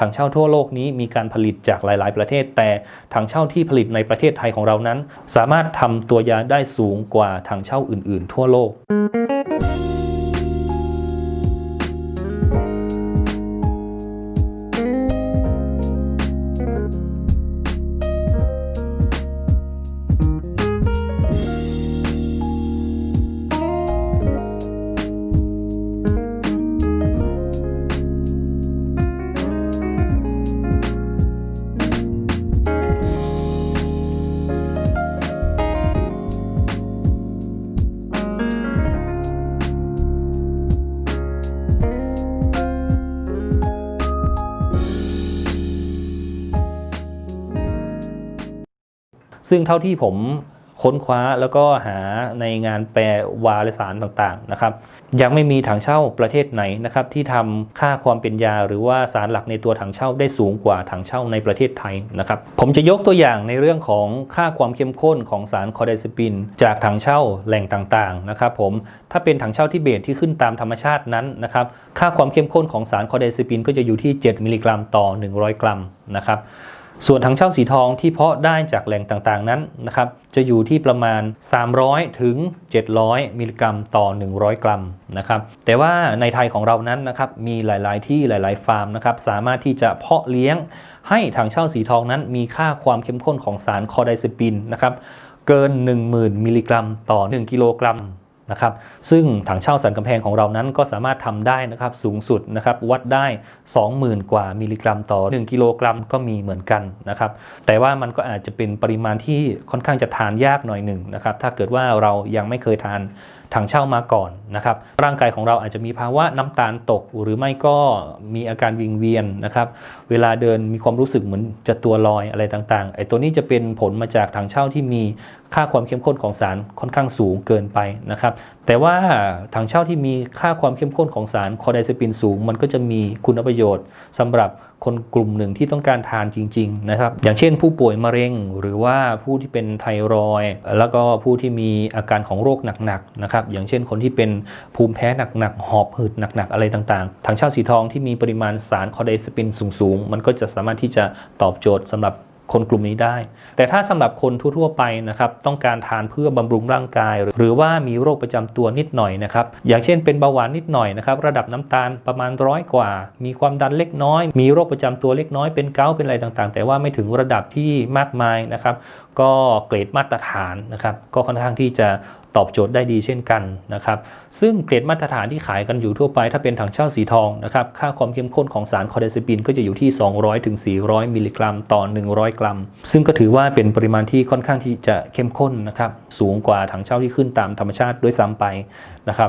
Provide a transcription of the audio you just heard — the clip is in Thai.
ถังเช่าทั่วโลกนี้มีการผลิตจากหลาย ๆ ประเทศ แต่ถังเช่าที่ผลิตในประเทศไทยของเรานั้น สามารถทำตัวยาได้สูงกว่าถังเช่าอื่น ๆ ทั่วโลก ซึ่งเท่าที่ผมค้นคว้าแล้วก็หาในงานแปลวารสารต่างๆนะครับยังไม่มีถังเช่าประเทศไหนนะครับที่ทำค่าความเป็นยาหรือว่าสารหลักในตัวถังเช่าได้สูงกว่าถังเช่าในประเทศไทยนะครับผมจะยกตัวอย่างในเรื่องของค่าความเข้มข้นของสารคอไดซิปิน จากถังเช่าแหล่งต่างๆนะครับผมถ้าเป็นถังเช่าที่เบสที่ขึ้นตามธรรมชาตินั้นนะครับค่าความเข้มข้นของสารคอไดซิปิน ก็จะอยู่ที่ 7 มิลลิกรัมต่อ 100 กรัมนะครับ ส่วนถังเช่าสีทองที่เพาะได้จากแหล่งต่างๆนั้นนะครับจะอยู่ที่ประมาณ 300 ถึง 700 มิลลิกรัมต่อ 100 กรัมนะครับแต่ว่าในไทยของเรานั้นนะครับมีหลายๆที่หลาย ๆ ฟาร์มนะครับสามารถที่จะเพาะเลี้ยงให้ถังเช่าสีทองนั้นมีค่าความเข้มข้นของสารคอไดซิปินนะครับเกิน 10,000 มิลลิกรัมต่อ 1 กิโลกรัม นะครับซึ่งถังเช่าสันกำแพงของเรานั้นก็สามารถทำได้นะครับสูงสุดนะครับวัดได้ 20,000 กว่ามิลลิกรัมต่อ 1 กิโลกรัมก็มีเหมือนกันนะครับแต่ว่ามันก็อาจจะเป็นปริมาณที่ค่อนข้างจะทานยากหน่อยหนึ่งนะครับถ้าเกิดว่าเรายังไม่เคยทาน ถังเช่ามาก่อนนะครับ ร่างกายของเราอาจจะมีภาวะน้ำตาลตก หรือไม่ก็มีอาการวิงเวียนนะครับ เวลาเดินมีความรู้สึกเหมือนจะตัวลอยอะไรต่างๆ ไอ้ตัวนี้จะเป็นผลมาจากถังเช่าที่มีค่าความเข้มข้นของสารค่อนข้างสูงเกินไปนะครับ แต่ว่าถังเช่าที่มีค่าความเข้มข้นของสารคอไดซปินสูง มันก็จะมีคุณประโยชน์สำหรับ คนกลุ่มหนึ่งที่ต้องการทานจริงๆนะครับอย่างเช่นผู้ป่วยมะเร็ง หรือว่าผู้ที่เป็นไทรอยแล้วก็ผู้ที่มีอาการของโรคหนักๆนะครับอย่างเช่นคนที่เป็นภูมิแพ้หนักๆหอบหืดหนักๆอะไรต่างๆถังเช่าสีทองที่มีปริมาณสารคอเดสปินสูงๆ มันก็จะสามารถที่จะตอบโจทย์สำหรับ คนกลุ่มนี้ได้ แต่ถ้าสำหรับคนทั่วๆไปนะครับต้องการทานเพื่อบำรุงร่างกาย หรือว่ามีโรคประจำตัวนิดหน่อยนะครับอย่างเช่นเป็นเบาหวานนิดหน่อยนะครับระดับน้ำตาลประมาณร้อยกว่า มีความดันเล็กน้อย มีโรคประจำตัวเล็กน้อยเป็นเกาต์เป็นอะไรต่างๆ แต่ว่าไม่ถึงระดับที่มากมายนะครับก็เกรดมาตรฐานนะครับก็ค่อนข้างที่จะ ตอบโจทย์ได้ดีเช่นกันนะครับ ซึ่งเกรดมาตรฐานที่ขายกันอยู่ทั่วไป ถ้าเป็นถังเช่าสีทองนะครับ ค่าความเข้มข้นของสารคอเดซิปินก็จะอยู่ที่ 200-400 มิลลิกรัม ต่อ 100 กรัม ซึ่งก็ถือว่าเป็นปริมาณที่ค่อนข้างที่จะเข้มข้นนะครับ สูงกว่าถังเช่าที่ขึ้นตามธรรมชาติด้วยซ้ำไปนะครับ